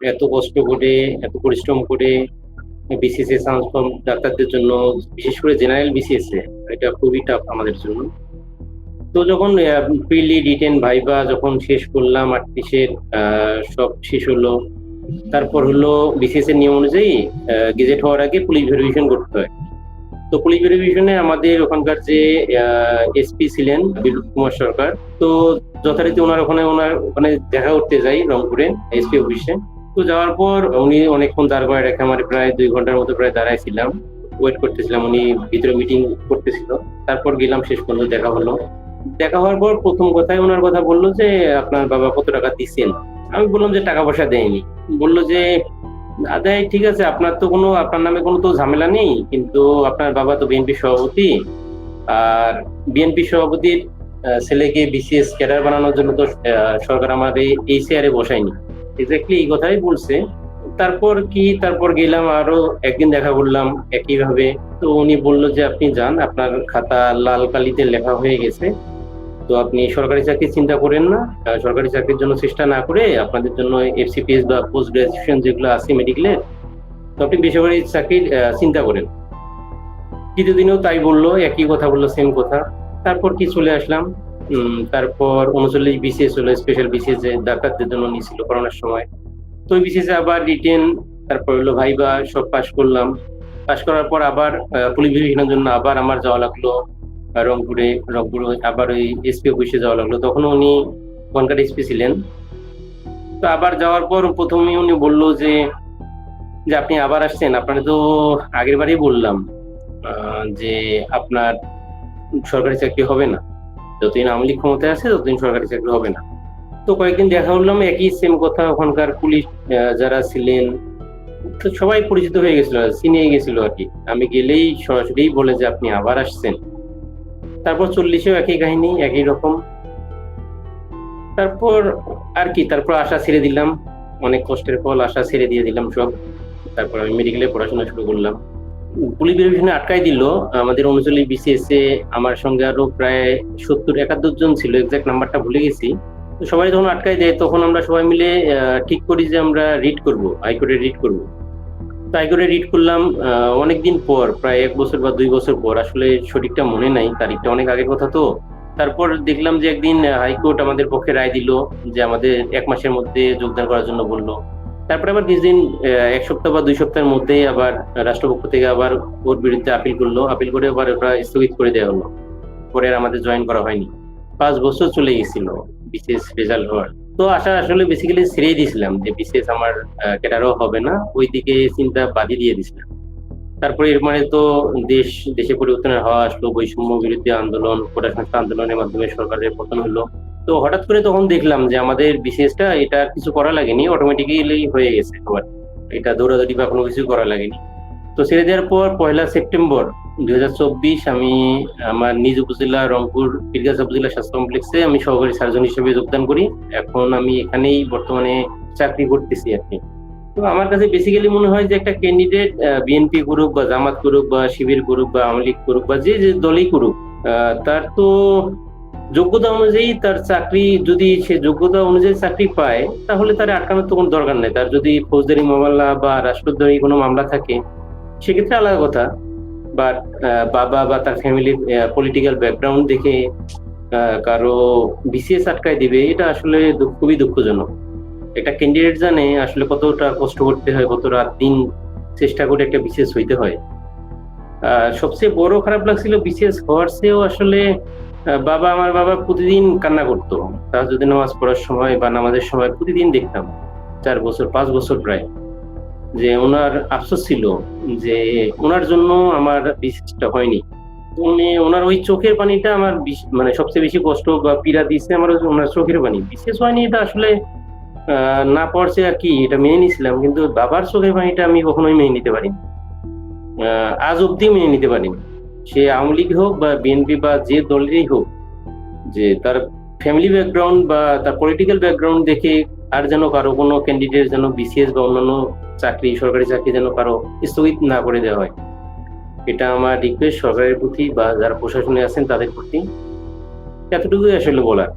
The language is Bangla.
এত কষ্ট করে, এত পরিশ্রম করে বিসিএস এ ট্রান্সফর্ম ডাক্তারদের জন্য, বিশেষ করে জেনারেল বিসিএস এ, এটা খুবই টাফ আমাদের জন্য। তো যখন প্রিলি রিটেন ভাইবা যখন শেষ করলাম আটত্রিশের সব শেষ হলো, তারপর হলো বিসিএস এর নিয়ম অনুযায়ী গেজেট হওয়ার আগে পুলিশ ভেরিফিকেশন করতে হয়। তো পুলিশ ভেরিফিকেশনে আমাদের ওখানকার যে এসপি ছিলেন বিদ্যুৎ কুমার সরকার, তো যথারীতি ওনার ওখানে ওনার ওখানে দেখা করতে যাই রংপুরে এসপি অফিসে তো যাওয়ার পর উনি অনেকক্ষণ দাঁড় করে রেখে আমার প্রায় দুই ঘণ্টার মতো প্রায় দাঁড়াইছিলাম। ওয়েট করতেছিলাম, উনি ভিতরে মিটিং করতেছিল। তারপর গেলাম, শেষ পর্যন্ত দেখা হলো। দেখা হওয়ার পর প্রথম কথায় ওনার কথা বলল যে, আপনার বাবা কত টাকা দিচ্ছেন আমি বললাম যে, টাকা পয়সা দেয়নি। বলল যে আদায় ঠিক আছে, আপনার তো কোনো, আপনার নামে কোনো তো ঝামেলা নেই, কিন্তু আপনার বাবা তো বিএনপি সভাপতি। আর বিএনপি সভাপতির ছেলেকে বিসিএস ক্যাডার বানানোর জন্য তো সরকার আমাদের এই চেয়ারে বসায়নি। এক্স্যাক্টলি এই কথাই বলছে। তারপর কি? তারপর গেলাম আরও একদিন দেখা করলাম একই ভাবে তো উনি বলল যে, আপনি যান, আপনার খাতা লাল কালিতে লেখা হয়ে গেছে। তো আপনি সরকারি চাকরি চিন্তা করেন না। সরকারি চাকরির জন্য চেষ্টা না করে আপনাদের জন্য এফসিপিএস বা পোস্ট গ্রাজুয়েশন যেগুলো আছে মেডিকেলের তো আপনি বেসরকারি চাকরির চিন্তা করেন। দিনেও তাই বলল, একই কথা বলল সেম কথা। তারপর কি চলে আসলাম? তারপর উনচল্লিশ বিসিএস হলো স্পেশাল বিসিএস ডাক্তারদের জন্য নিয়েছিল করোনার সময়। তো ওই বিসিএস আবার রিটেন তারপর হলো ভাইবা, সব পাশ করলাম। পাশ করার পর আবার পুলিশ বিভাগের জন্য আবার আমার যাওয়া লাগল রংপুরে রংপুরে আবার ওই এসপি অফিসে যাওয়া লাগল। তখন উনি ওখানকার এসপি ছিলেন। তো আবার যাওয়ার পর প্রথমে উনি বলল যে যে আপনি আবার আসছেন আপনার তো আগের বারই বললাম যে আপনার সরকারি চাকরি হবে না। যতদিন আওয়ামী লীগ ক্ষমতায় আছে, ততদিন সরকারি চাকরি হবে না। তো কয়েকদিন দেখা করলাম একই সেম কথা, ওখানকার পুলিশ যারা ছিলেন, তো সবাই পরিচিত হয়ে গেছিল, চিনিয়ে গেছিল আর কি। আমি গেলেই সরাসরি বলে যে আপনি আবার আসছেন। তারপর চল্লিশেও একই কাহিনী, একই রকম। তারপর আর কি, তারপর আশা ছেড়ে দিলাম। অনেক কষ্টের ফল, আশা ছেড়ে দিয়ে দিলাম সব। তারপর আমি মেডিকেলে পড়াশোনা শুরু করলাম। পুলিশ বিভাগে আটকাই দিল। আমাদের উনচল্লিশ বিসিএস আমার সঙ্গে আরও প্রায় সত্তর একাত্তর জন ছিল এক্সাক্ট নাম্বারটা ভুলে গেছি। তো সবাই যখন আটকাই দেয়, তখন আমরা সবাই মিলে ঠিক করি যে আমরা রিড করব হাইকোর্টে রিড করব। তো হাইকোর্টে রিড করলাম অনেকদিন পর, প্রায় এক বছর বা দুই বছর পর। আসলে সঠিকটা মনে নাই, তারিখটা অনেক আগের কথা তো। তারপর দেখলাম যে একদিন হাইকোর্ট আমাদের পক্ষে রায় দিল যে আমাদের এক মাসের মধ্যে যোগদান করার জন্য বলল। তারপরে আবার কিছুদিন এক সপ্তাহ বা দুই সপ্তাহের মধ্যেই আবার রাষ্ট্রপক্ষ থেকে আবার ওর বিরুদ্ধে আপিল করল। আপিল করে আবার ওটা স্থগিত করে দেওয়া হলো। পরে আর আমাদের জয়েন করা হয়নি। পাঁচ বছর চলে গেছিল বিশেষ রেজাল্ট হওয়ার। তো আশা আসলে বেসিক্যালি ছেড়ে দিয়েছিলাম যে বিশেষ আমার ক্যাডারও হবে না। ওই দিকে চিন্তা বাদি দিয়ে দিছিলাম তারপরে এর মানে তো দেশ, দেশে পরিবর্তনের হওয়া আসলো, বৈষম্য বিরুদ্ধে আন্দোলন কোটা সংস্থা আন্দোলনের মাধ্যমে সরকারের পতন হলো। তো হঠাৎ করে তখন দেখলাম যে আমাদের বিশেষটা এটা কিছু করা লাগেনি অটোমেটিক্যালি হয়ে গেছে সবার এটা দৌড়াদৌড়ি বা কোনো কিছু করা লাগেনি। তো ছেড়ে দেওয়ার পর পয়লা সেপ্টেম্বর দুই হাজার চব্বিশ আমি আমার নিজ উপজেলা রংপুর পীরগাছ উপজেলা স্বাস্থ্য কমপ্লেক্সে আমি সহকারী সার্জন হিসেবে যোগদান করি। এখন আমি এখানেই বর্তমানে চাকরি করতেছি আর কি। তো আমার কাছে বেসিক্যালি মনে হয় যে একটা ক্যান্ডিডেট বিএনপি করুক বা জামাত করুক বা শিবির করুক বা আওয়ামী লীগ করুক বা যে যে দলই করুক তার তো যোগ্যতা অনুযায়ী তার চাকরি যদি সে যোগ্যতা অনুযায়ী চাকরি পায়, তাহলে তার আটকানোর তো কোনো দরকার নেই। তার যদি ফৌজদারি মামলা বা রাষ্ট্রদ্রোহী কোনো মামলা থাকে, সেক্ষেত্রে আলাদা কথা। বাট বাবা বা তার ফ্যামিলির পলিটিক্যাল ব্যাকগ্রাউন্ড দেখে কারও বিসিএস আটকায় দিবে, এটা আসলে খুবই দুঃখজনক। একটা ক্যান্ডিডেট জানে আসলে কতটা কষ্ট করতে হয়, কত রাত দিন চেষ্টা করে একটা বিসিএস হইতে হয়। সবচেয়ে বড় খারাপ লাগছিল বিসিএস হওয়ার চেয়েও আসলে বাবা, আমার বাবা প্রতিদিন কান্না করতো। যদি নামাজ পড়ার সময় বা নামাজের সময় প্রতিদিন দেখতাম, চার বছর, পাঁচ বছর প্রায়, যে ওনার আফসোস ছিল যে ওনার জন্য আমার বিশেষটা হয়নি। উনি, ওনার ওই চোখের পানিটা আমার মানে সবচেয়ে বেশি কষ্ট বা পীড়া দিচ্ছে আমার ওনার চোখের পানি। বিশেষ হয়নি, এটা আসলে না পড়ছে আর কি, এটা মেনে নিছিলাম কিন্তু বাবার চোখের পানিটা আমি কখনোই মেনে নিতে পারিনি। আজ অব্দি মেনে নিতে পারিনি। সে আওয়ামী লীগ হোক বা বিএনপি বা যে দলেরই হোক, যে তার ফ্যামিলি ব্যাকগ্রাউন্ড বা তার পলিটিক্যাল ব্যাকগ্রাউন্ড দেখে আর যেন কারও কোনো ক্যান্ডিডেট যেন বিসিএস বা অন্যান্য চাকরি, সরকারি চাকরি যেন কারও স্থগিত না করে দেওয়া হয়। এটা আমার রিকোয়েস্ট সরকারের প্রতি বা যারা প্রশাসনে আছেন তাদের প্রতি। এতটুকুই আসলে বলার।